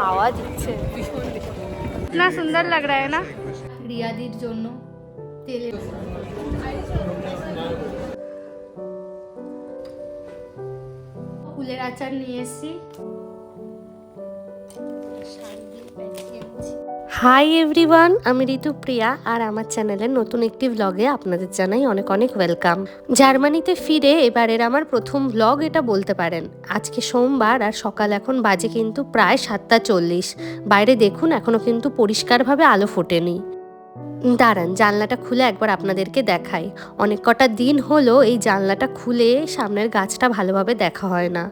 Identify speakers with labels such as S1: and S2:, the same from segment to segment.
S1: হাওয়া দিচ্ছে ভীষণ
S2: না সুন্দর লাগ রা না রিয়াদির জন্য তেলে ফুলের আচার নিয়ে এসেছি
S3: হাই এভরিওয়ান আমি ঋতুপ্রিয়া আর আমার চ্যানেলের নতুন একটি ভ্লগে আপনাদের জানাই অনেক অনেক ওয়েলকাম জার্মানিতে ফিরে এবারের আমার প্রথম ভ্লগ এটা বলতে পারেন। আজকে সোমবার আর সকাল এখন বাজে কিন্তু প্রায় সাতটা চল্লিশ। বাইরে দেখুন এখনও কিন্তু পরিষ্কারভাবে আলো ফোটেনি। দাঁড়ান, জানলাটা খুলে একবার আপনাদেরকে দেখাই। অনেক কটা দিন হলো এই জানলাটা খুলে সামনের গাছটা ভালোভাবে দেখা হয় না।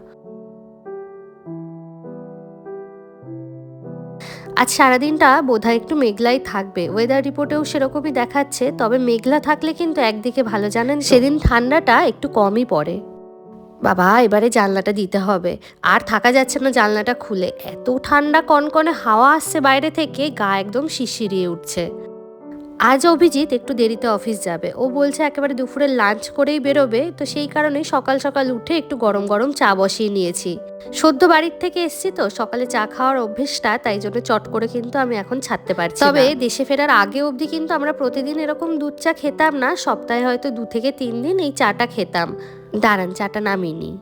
S3: আজ সারাদিনটা বোধহয় একটু মেঘলাই থাকবে। ওয়েদার রিপোর্টেও সেরকমই দেখাচ্ছে, তবে মেঘলা থাকলে কিন্তু একদিকে ভালো, জানেন? সেদিন ঠান্ডাটা একটু কমই পড়ে। বাবা, এবারে জানলাটা দিতে হবে। আর থাকা যাচ্ছে না জানলাটা খুলে। এত ঠান্ডা কনকনে হাওয়া আসছে বাইরে থেকে, গা একদম শিশিরিয়ে উঠছে। আজ অভিজিৎ একটু দেরিতে অফিস যাবে। ও বলছে একেবারে দুপুরে লাঞ্চ করেই বেরোবে তো সেই কারণেই সকাল সকাল উঠে একটু গরম গরম চা বসিয়ে নিয়েছি। সদ্য বাড়ির থেকে এসছি তো সকালে চা খাওয়ার অভ্যেসটা তাই জন্য চট করে কিন্তু আমি এখন ছাড়তে পারছি তবে দেশে ফেরার আগে অবধি কিন্তু আমরা প্রতিদিন এরকম দুধ চা খেতাম না সপ্তাহে হয়তো দু থেকে তিন দিন এই চাটা খেতাম। দাঁড়ান চাটা নামিয়ে নিই।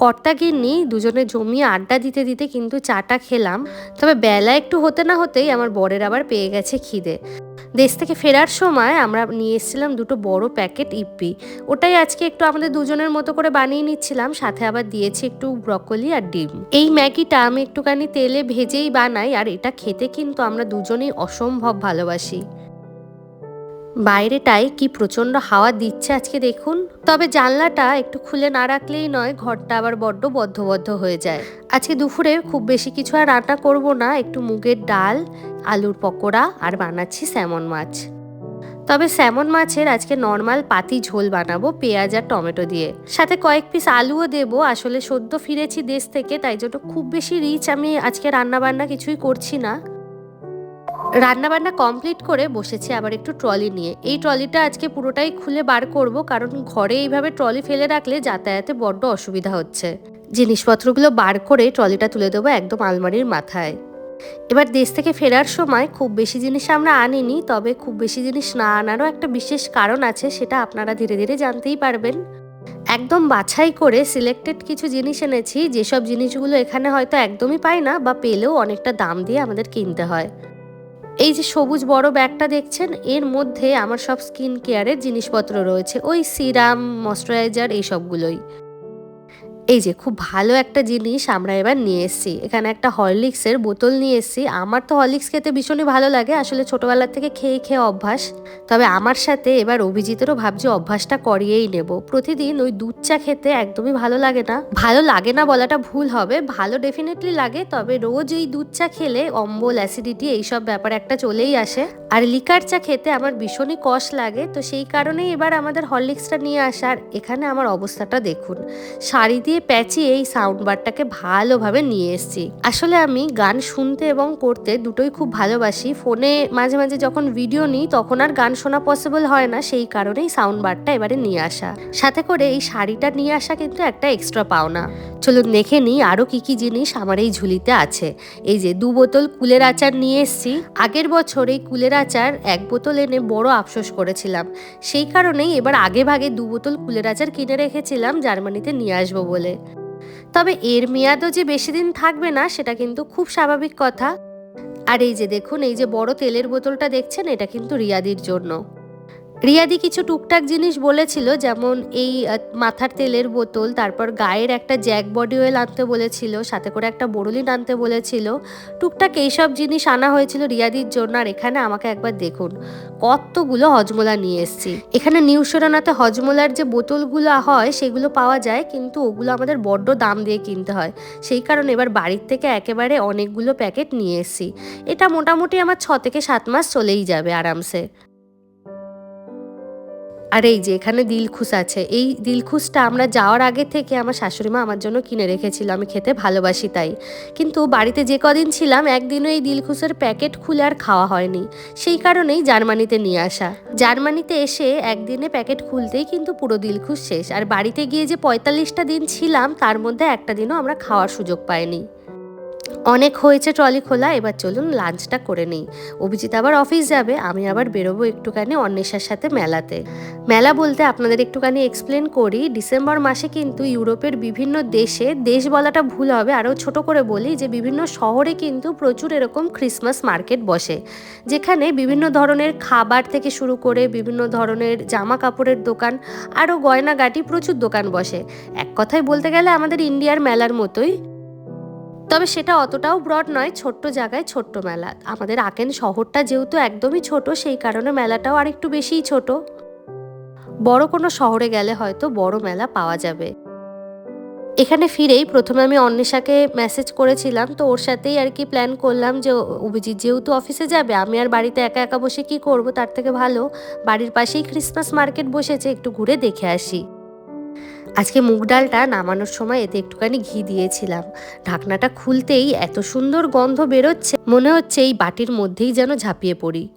S3: কর্তা গিন্নি দুজনে জমিয়ে আড্ডা দিতে দিতে কিন্তু চাটা খেলাম। তবে বেলা একটু হতে না হতেই আমার বরের আবার পেয়ে গেছে খিদে। দেশ থেকে ফেরার সময় আমরা নিয়ে এসেছিলাম দুটো বড় প্যাকেট ইপ্পি ওটাই আজকে একটু আমাদের দুজনের মতো করে বানিয়ে নিচ্ছিলাম, সাথে আবার দিয়েছি একটু ব্রকলি আর ডিম। এই ম্যাগিটা আমি একটুখানি তেলে ভেজেই বানাই, আর এটা খেতে কিন্তু আমরা দুজনেই অসম্ভব ভালোবাসি। বাইরেটায় কি প্রচণ্ড হাওয়া দিচ্ছে আজকে দেখুন। তবে জানলাটা একটু খুলে না রাখলেই নয়, ঘরটা আবার বড্ড বদ্ধ বদ্ধ হয়ে যায়। আজকে দুপুরে খুব বেশি কিছু আর রান্না করব না, একটু মুগের ডাল, আলুর পকোড়া আর বানাচ্ছি স্যামন মাছ। তবে স্যামন মাছের আজকে নর্মাল পাতি ঝোল বানাবো পেঁয়াজ আর টমেটো দিয়ে। সাথে কয়েক পিস আলুও দেবো, আসলে সদ্য ফিরেছি দেশ থেকে, তাই জন্য খুব বেশি রিচ আমি আজকে রান্না বান্না কিছুই করছি না। রান্নাবান্না কমপ্লিট করে বসেছি আবার একটু ট্রলি নিয়ে। এই ট্রলিটা আজকে পুরোটাই খুলে বার করব কারণ ঘরে এইভাবে ট্রলি ফেলে রাখলে যাতায়াতে বড্ড অসুবিধা হচ্ছে। জিনিসপত্রগুলো বার করে ট্রলিটা তুলে দেবো একদম আলমারির মাথায়। এবার দেশ থেকে ফেরার সময় খুব বেশি জিনিস আমরা আনিনি, তবে খুব বেশি জিনিস না আনারও একটা বিশেষ কারণ আছে, সেটা আপনারা ধীরে ধীরে জানতেই পারবেন। একদম বাছাই করে সিলেক্টেড কিছু জিনিস এনেছি, যেসব জিনিসগুলো এখানে হয়তো একদমই পাই না বা পেলেও অনেকটা দাম দিয়ে আমাদের কিনতে হয়। এই যে সবুজ বড় ব্যাগটা দেখছেন, এর মধ্যে আমার সব স্কিন কেয়ারের জিনিসপত্র রয়েছে। ওই সিরাম, ময়শ্চারাইজার, এই সবগুলোই। এই যে, খুব ভালো একটা জিনিস আমরা এবার নিয়ে এসেছি। এখানে একটা হরলিক্সের বোতল নিয়ে এসেছি। আমার তো হরলিক্স খেতে ভীষণই ভালো লাগে। আসলে ছোটবেলার থেকে খেয়ে খেয়ে অভ্যাস। তবে আমার সাথে এবার অভিজিতেরও ভাবছি অভ্যাসটা করিয়েই নেব। প্রতিদিন ওই দুধ চা খেতে একদমই ভালো লাগে না। ভালো লাগে না বলাটা ভুল হবে। ভালো ডেফিনেটলি লাগে। তবে রোজ এই দুধ চা খেলে অম্বল অ্যাসিডিটি এইসব ব্যাপার একটা চলেই আসে। আর লিকার চা খেতে আমার ভীষণই কষ লাগে। তো সেই কারণেই এবার আমাদের হরলিক্সটা নিয়ে আসার এখানে আমার অবস্থাটা দেখুন। শাড়ি প্যাচিয়ে এই সাউন্ড বারটাকে ভালোভাবে নিয়ে এসেছি। আসলে আমি গান শুনতে এবং করতে দুটোই খুব ভালোবাসি। ফোনে মাঝে মাঝে যখন ভিডিও নিই, তখন আর গান শোনা পসিবল হয় না, সেই কারণেই সাউন্ড বারটা এবারে নিয়ে আসা। সাথে করে এই শাড়িটা নিয়ে আসা কিন্তু একটা এক্সট্রা পাওনা। চলুন দেখে নিই আরও কি কি জিনিস আমার এই ঝুলিতে আছে। এই যে দু বোতল কুলের আচার নিয়ে এসেছি। আগের বছর এই কুলের আচার এক বোতল এনে বড় আফসোস করেছিলাম। সেই কারণেই এবার আগে ভাগে দু বোতল কুলের আচার কিনে রেখেছিলাম, জার্মানিতে নিয়ে আসব বলে। তবে এর মেয়াদও যে বেশি দিন থাকবে না, সেটা কিন্তু খুব স্বাভাবিক কথা। আর এই যে দেখুন, এই যে বড় তেলের বোতলটা দেখছেন, এটা কিন্তু রিয়াদির জন্য। রিয়াদি কিছু টুকটাক জিনিস বলেছিল, যেমন এই মাথার তেলের বোতল, তারপর গায়ের একটা জ্যাক বডি অয়েল আনতে বলেছিল, সাথে করে একটা বোরলিন আনতে বলেছিল। টুকটাক এইসব জিনিস আনা হয়েছিল রিয়াদির জন্য, আর এখানে আমাকে একবার দেখুন, কতগুলো হজমোলা নিয়ে এসেছি। এখানে নিউ সোরানাতে হজমোলার যে বোতলগুলো হয়, সেগুলো পাওয়া যায়, কিন্তু ওগুলো আমাদের বড্ড দাম দিয়ে কিনতে হয়। সেই কারণে এবার বাড়ির থেকে একেবারে অনেকগুলো প্যাকেট নিয়ে এসেছি। এটা মোটামুটি আমার ছ থেকে সাত মাস চলেই যাবে আরামসে। আর এই যে এখানে দিলখুশ আছে, এই দিলখুশটা আমরা যাওয়ার আগে থেকে আমার শাশুড়ি মা আমার জন্য কিনে রেখেছিল, আমি খেতে ভালোবাসি তাই। কিন্তু বাড়িতে যে কদিন ছিলাম, একদিনও এই দিলখুশের প্যাকেট খুলে আর খাওয়া হয়নি। সেই কারণেই জার্মানিতে নিয়ে আসা। জার্মানিতে এসে একদিনে প্যাকেট খুলতেই কিন্তু পুরো দিলখুশ শেষ। আর বাড়িতে গিয়ে যে পঁয়তাল্লিশটা দিন ছিলাম, তার মধ্যে একটা দিনও আমরা খাওয়ার সুযোগ পাইনি। অনেক হয়েছে ট্রলি খোলা, এবার চলুন লাঞ্চটা করে নিই। অভিজিৎ আবার অফিস যাবে, আমি আবার বেরোবো একটুখানি অন্বেষার সাথে মেলাতে। মেলা বলতে আপনাদের একটুখানি এক্সপ্লেন করি, ডিসেম্বর মাসে কিন্তু ইউরোপের বিভিন্ন দেশে, দেশ বলাটা ভুল হবে, আরও ছোট করে বলি যে বিভিন্ন শহরে কিন্তু প্রচুর এরকম ক্রিসমাস মার্কেট বসে। যেখানে বিভিন্ন ধরনের খাবার থেকে শুরু করে বিভিন্ন ধরনের জামা কাপড়ের দোকান, আরও গয়নাগাটি প্রচুর দোকান বসে। এক কথায় বলতে গেলে আমাদের ইন্ডিয়ার মেলার মতোই। তবে সেটা অতটাও ব্রড নয়, ছোট্ট জায়গায় ছোট্ট মেলা। আমাদের আকেন শহরটা যেহেতু একদমই ছোট, সেই কারণে মেলাটাও আরেকটু বেশিই ছোট। বড় কোনো শহরে গেলে হয়তো বড় মেলা পাওয়া যাবে। এখানে ফিরেই প্রথমে আমি অন্বেষাকে মেসেজ করেছিলাম, তো ওর সাথেই আর কি প্ল্যান করলাম যে অভিজিৎ যেহেতু অফিসে যাবে, আমি আর বাড়িতে একা একা বসে কি করব? তার থেকে ভালো। বাড়ির পাশেই ক্রিসমাস মার্কেট বসেছে, একটু ঘুরে দেখে আসি। আজকে মুগ ডালটা নামানোর সময় এতে একটুখানি ঘি দিয়েছিলাম। ঢাকনাটা খুলতেই এত সুন্দর গন্ধ বেরোচ্ছে, মনে হচ্ছে এই বাটির মধ্যেই যেন ঝাঁপিয়ে পড়ি।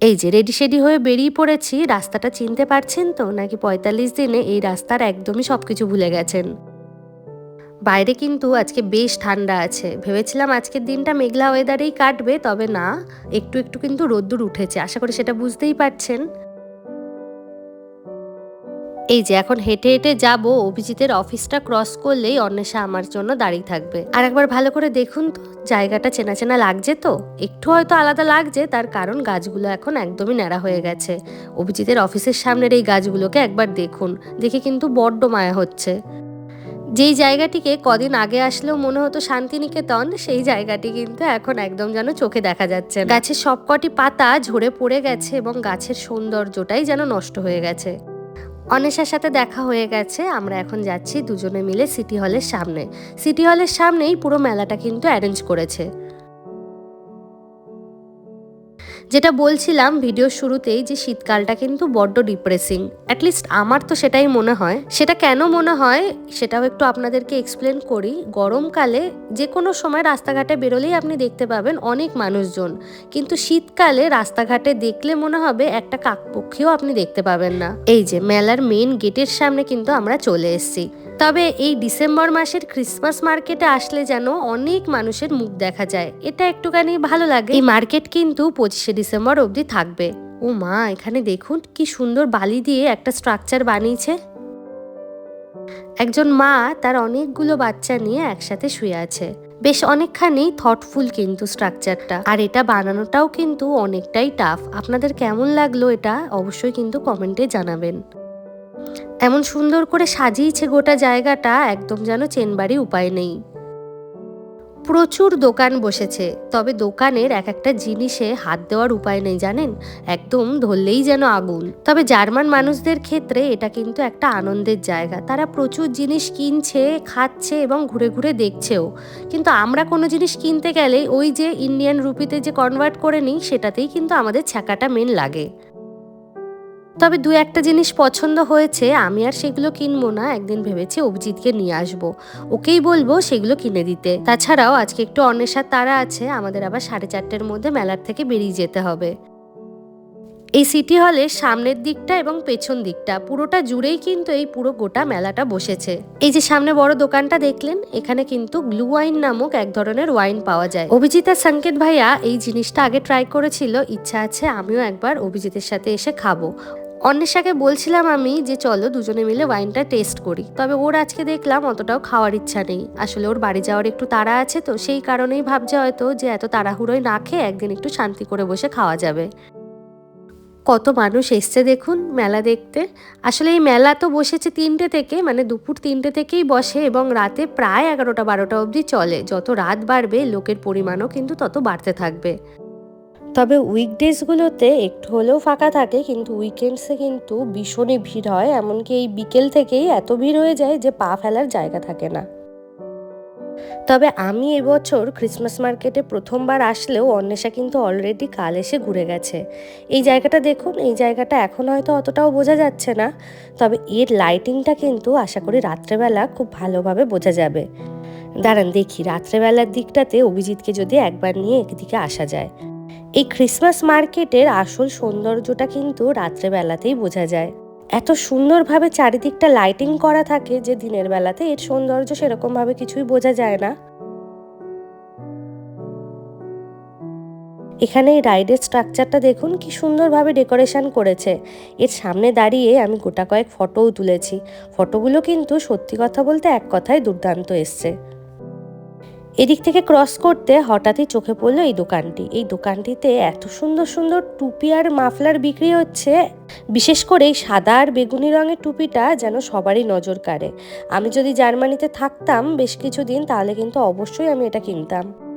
S3: এই যে রেডি সেডি হয়ে বেরিয়ে পড়েছি, রাস্তাটা চিনতে পারছেন তো? নাকি পঁয়তাল্লিশ দিনে এই রাস্তার একদমই সবকিছু ভুলে গেছেন? বাইরে কিন্তু আজকে বেশ ঠান্ডা আছে। ভেবেছিলাম আজকের দিনটা মেঘলা ওয়েদারেই কাটবে, তবে না, একটু একটু কিন্তু রোদ্দুর উঠেছে। আশা করি সেটা বুঝতেই পারছেন। এই যে এখন হেঁটে হেঁটে যাব, অভিজিতের অফিসটা ক্রস করলেই অন্বেষা আমার জন্য দাঁড়িয়ে থাকবে। আর একবার ভালো করে দেখুন তো, জায়গাটা চেনা চেনা লাগছে তো? একটু হয়তো আলাদা লাগছে, তার কারণ গাছগুলো এখন একদমই ন্যাড়া হয়ে গেছে। অভিজিতের অফিসের সামনের এই গাছগুলোকে একবার দেখুন, দেখে কিন্তু বড্ড মায়া হচ্ছে। যেই জায়গাটিকে কদিন আগে আসলেও মনে হতো শান্তিনিকেতন, সেই জায়গাটি কিন্তু এখন একদম যেন চোখে দেখা যাচ্ছে। গাছের সবকটি পাতা ঝরে পড়ে গেছে এবং গাছের সৌন্দর্যটাই যেন নষ্ট হয়ে গেছে। অনেশার সাথে দেখা হয়ে গেছে, আমরা এখন যাচ্ছি দুজনে মিলে সিটি হলের সামনে। সিটি হলের সামনেই পুরো মেলাটা কিন্তু অ্যারেঞ্জ করেছে। যেটা বলছিলাম ভিডিও শুরুতেই যে শীতকালটা কিন্তু বড্ড ডিপ্রেসিং অ্যাটলিস্ট আমার তো সেটাই মনে হয়। সেটা কেন মনে হয় সেটাও একটু আপনাদেরকে এক্সপ্লেন করি। গরমকালে যে কোনো সময় রাস্তাঘাটে বেরোলেই আপনি দেখতে পাবেন অনেক মানুষজন। কিন্তু শীতকালে রাস্তাঘাটে দেখলে মনে হবে একটা কাকপক্ষীও আপনি দেখতে পাবেন না। এই যে মেলার মেন গেটের সামনে কিন্তু আমরা চলে এসেছি। তবে এই ডিসেম্বর মাসের ক্রিসমাস মার্কেটে আসলে যেন অনেক মানুষের মুখ দেখা যায়। এটা একটুখানি ভালো লাগে। এই মার্কেট কিন্তু পঁচিশে ডিসেম্বর অবধি থাকবে। ও মা, এখানে দেখুন কি সুন্দর বালি দিয়ে একটা স্ট্রাকচার বানিয়েছে। একজন মা তার অনেকগুলো বাচ্চা নিয়ে একসাথে শুয়ে আছে। বেশ অনেকখানি থটফুল কিন্তু স্ট্রাকচারটা। আর এটা বানানোটাও কিন্তু অনেকটাই টাফ আপনাদের কেমন লাগল এটা? অবশ্যই কিন্তু কমেন্টে জানাবেন। এমন সুন্দর করে সাজিয়েছে গোটা জায়গাটা, একদম যেন চেনবাড়ি উপায় নেই। প্রচুর দোকান বসেছে, তবে দোকানের এক একটা জিনিসে হাত দেওয়ার উপায় নেই, জানেন? একদম ধরলেই যেন আগুন। তবে জার্মান মানুষদের ক্ষেত্রে এটা কিন্তু একটা আনন্দের জায়গা। তারা প্রচুর জিনিস কিনছে, খাচ্ছে এবং ঘুরে ঘুরে দেখছেও। কিন্তু আমরা কোনো জিনিস কিনতে গেলে ওই যে ইন্ডিয়ান রুপিতে যে কনভার্ট করে নিই, সেটাতেই কিন্তু আমাদের ছ্যাঁকাটা মেন লাগে। তবে দু একটা জিনিস পছন্দ হয়েছে, আমি আর সেগুলো কিনবো না। একদিন ভেবেছি অভিজিৎকে নিয়ে আসব। ওকেই বলব সেগুলো কিনে দিতে। তাছাড়াও আজকে একটু অন্বেষার তারা আছে, আমাদের আবার সাড়ে চারটের মধ্যে মেলার থেকে বেরিয়ে যেতে হবে। এই সিটি হলের সামনের দিকটা এবং পেছন দিকটা, পুরোটা জুড়েই কিন্তু এই পুরো গোটা মেলাটা বসেছে। এই যে সামনে বড় দোকানটা দেখলেন, এখানে কিন্তু গ্লু ওয়াইন নামক এক ধরনের ওয়াইন পাওয়া যায়। অভিজিৎ আর সংকেত ভাইয়া এই জিনিসটা আগে ট্রাই করেছিল, ইচ্ছা আছে আমিও একবার অভিজিতের সাথে এসে খাব। অন্বেষাকে বলছিলাম আমি যে চলো দুজনে মিলে ওয়াইনটা টেস্ট করি। তবে ওর আজকে দেখলাম অতটাও খাওয়ার ইচ্ছা নেই। আসলে ওর বাড়ি যাওয়ার একটু তাড়া আছে তো, সেই কারণেই ভাবছে হয়তো যে এত তাড়াহুড়োয় না খেয়ে একদিন একটু শান্তি করে বসে খাওয়া যাবে। কত মানুষ এসছে দেখুন মেলা দেখতে। আসলে এই মেলা তো বসেছে তিনটে থেকে মানে দুপুর তিনটে থেকেই বসে এবং রাতে প্রায় এগারোটা বারোটা অবধি চলে। যত রাত বাড়বে, লোকের পরিমাণও কিন্তু তত বাড়তে থাকবে। তবে উইকডেজগুলোতে একটু হলেও ফাঁকা থাকে, কিন্তু উইকেন্ডসে কিন্তু ভীষণই ভিড় হয়। এমনকি এই বিকেল থেকেই এত ভিড় হয়ে যায় যে পা ফেলার জায়গা থাকে না। তবে আমি এবছর ক্রিসমাস মার্কেটে প্রথমবার আসলেও অন্বেষা কিন্তু অলরেডি কাল এসে ঘুরে গেছে। এই জায়গাটা দেখুন, এই জায়গাটা এখন হয়তো অতটাও বোঝা যাচ্ছে না, তবে এর লাইটিংটা কিন্তু আশা করি রাত্রেবেলা খুব ভালোভাবে বোঝা যাবে। দাঁড়ান দেখি, রাত্রেবেলার দিকটাতে অভিজিৎকে যদি একবার নিয়ে একদিকে আসা যায়। এই ক্রিসমাস মার্কেটের আসল সৌন্দর্যটা কিন্তু রাত্রেবেলাতেই বোঝা যায়। এত সুন্দরভাবে চারিদিকটা লাইটিং করা থাকে যে দিনের বেলাতে এর সৌন্দর্য সেরকমভাবে কিছুই বোঝা যায় না। এখানে এই রাইডের স্ট্রাকচারটা দেখুন কি সুন্দরভাবে ডেকোরেশন করেছে। এর সামনে দাঁড়িয়ে আমি গোটা কয়েক ফটোও তুলেছি। ফটোগুলো কিন্তু সত্যি কথা বলতে এক কথায় দুর্দান্ত এসছে। এদিক থেকে ক্রস করতে হঠাৎই চোখে পড়ল এই দোকানটি। এই দোকানটিতে এত সুন্দর সুন্দর টুপি আর মাফলার বিক্রি হচ্ছে। বিশেষ করে এই সাদা আর বেগুনি রঙের টুপিটা যেন সবারই নজর কাড়ে। আমি যদি জার্মানিতে থাকতাম বেশ কিছুদিন, তাহলে কিন্তু অবশ্যই আমি এটা কিনতাম।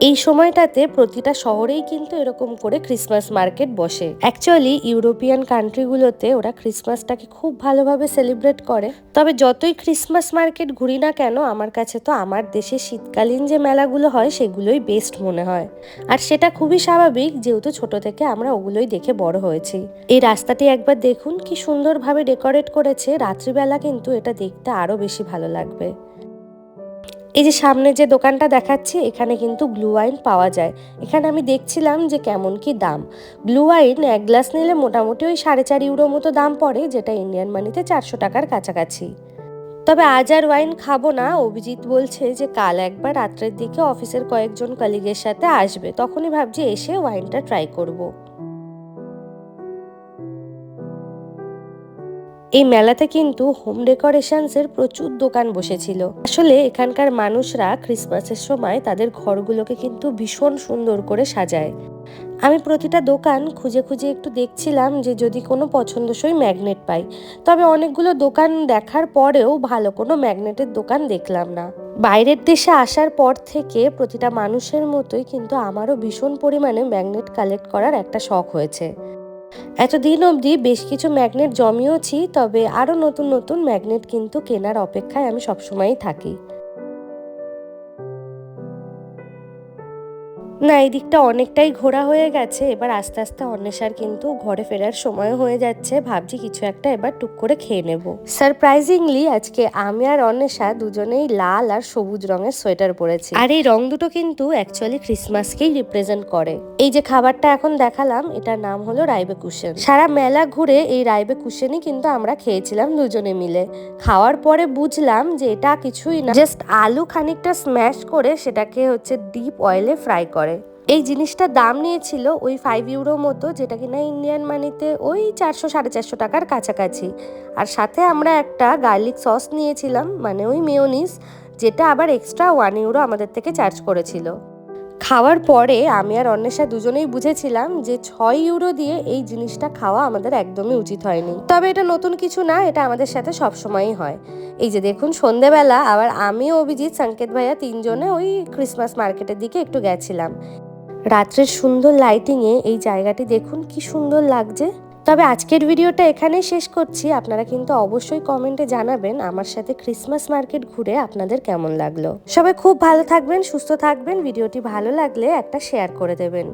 S3: এই সময়টাতে প্রতিটা শহরেই কিন্তু এরকম করে ক্রিসমাস মার্কেট বসে। অ্যাকচুয়ালি ইউরোপিয়ান কান্ট্রিগুলোতে ওরা ক্রিসমাসটাকে খুব ভালোভাবে সেলিব্রেট করে। তবে যতই ক্রিসমাস মার্কেট ঘুরি না কেন, আমার কাছে তো আমার দেশে শীতকালীন যে মেলাগুলো হয়, সেগুলোই বেস্ট মনে হয়। আর সেটা খুবই স্বাভাবিক, যেহেতু ছোট থেকে আমরা ওগুলোই দেখে বড় হয়েছি। এই রাস্তাটি একবার দেখুন, কি সুন্দরভাবে ডেকোরেট করেছে। রাত্রিবেলা কিন্তু এটা দেখতে আরও বেশি ভালো লাগবে। এই যে সামনে যে দোকানটা দেখাচ্ছি, এখানে কিন্তু ব্লু ওয়াইন পাওয়া যায়। এখানে আমি দেখছিলাম যে কেমন কি দাম। ব্লু ওয়াইন এক গ্লাস নিলে মোটামুটি ওই সাড়ে চার ইউরো মতো দাম পড়ে, যেটা ইন্ডিয়ান মানিতে চারশো টাকার কাছাকাছি। তবে আজ আর ওয়াইন খাব না। অভিজিৎ বলছে যে কাল একবার রাত্রের দিকে অফিসের কয়েকজন কলিগের সাথে আসবে। তখনই ভাবছি এসে ওয়াইনটা ট্রাই করব। এই মেলাতে কিন্তু হোম ডেকোরেশনসের প্রচুর দোকান বসেছিল। আসলে এখানকার মানুষরা ক্রিসমাসের সময় তাদের ঘরগুলোকে কিন্তু ভীষণ সুন্দর করে সাজায়। আমি প্রতিটা দোকান খুঁজে খুঁজে একটু দেখছিলাম যে যদি কোনো পছন্দসই ম্যাগনেট পাই। তবে অনেকগুলো দোকান দেখার পরেও ভালো কোনো ম্যাগনেটের দোকান দেখলাম না। বাইরের দেশে আসার পর থেকে প্রতিটা মানুষের মতোই কিন্তু আমারও ভীষণ পরিমাণে ম্যাগনেট কালেক্ট করার একটা শখ হয়েছে। এতদিন অবধি বেশ কিছু ম্যাগনেট জমিয়েছি তবে আরও নতুন নতুন ম্যাগনেট কিন্তু কেনার অপেক্ষায় আমি সবসময়ই থাকি। না, এই দিকটা অনেকটাই ঘোরা হয়ে গেছে। এবার আস্তে আস্তে অন্বেষার কিন্তু ঘরে ফেরার সময় হয়ে যাচ্ছে। ভাবছি কিছু একটা এবার টুক করে খেয়ে নেব। সারপ্রাইজিংলি আজকে আমি আর অন্বেষা দুজনেই লাল আর সবুজ রঙের সোয়েটার পরেছি। আর এই রং দুটো কিন্তু অ্যাকচুয়ালি ক্রিসমাসকেই রিপ্রেজেন্ট করে। এই যে খাবারটা এখন দেখালাম, এটার নাম হলো রাইবে কুশন। সারা মেলা ঘুরে এই রাইবে কুশনই কিন্তু আমরা খেয়েছিলাম দুজনে মিলে। খাওয়ার পরে বুঝলাম যে এটা কিছুই না জাস্ট আলু খানিকটা স্ম্যাশ করে সেটাকে হচ্ছে ডিপ অয়েলে ফ্রাই করে। এই জিনিসটার দাম নিয়েছিল ওই ফাইভ ইউরো মতো, যেটা কিনা ইন্ডিয়ান মানিতে ওই চারশো, সাড়ে চারশো টাকার কাছাকাছি। আর সাথে আমরা একটা গার্লিক সস নিয়েছিলাম মানে ওই মেয়োনিস যেটা আবার এক্সট্রা ওয়ান ইউরো আমাদের থেকে চার্জ করেছিল। খাওয়ার পরে আমি আর অন্বেষা দুজনেই বুঝেছিলাম যে ছয় ইউরো দিয়ে এই জিনিসটা খাওয়া আমাদের একদমই উচিত হয়নি। তবে এটা নতুন কিছু না, এটা আমাদের সাথে সবসময়ই হয়। এই যে দেখুন, সন্ধেবেলা আবার আমি অভিজিৎ, সংকেত ভাইয়া তিনজনে ওই ক্রিসমাস মার্কেটের দিকে একটু গেছিলাম। রাত্রের সুন্দর লাইটিংয়ে এই জায়গাটি দেখুন, কি সুন্দর লাগছে। তবে আজকের ভিডিওটা এখানেই শেষ করছি। আপনারা কিন্তু অবশ্যই কমেন্টে জানাবেন আমার সাথে ক্রিসমাস মার্কেট ঘুরে আপনাদের কেমন লাগল। সবাই খুব ভালো থাকবেন, সুস্থ থাকবেন। ভিডিওটি ভালো লাগলে একটা শেয়ার করে দেবেন।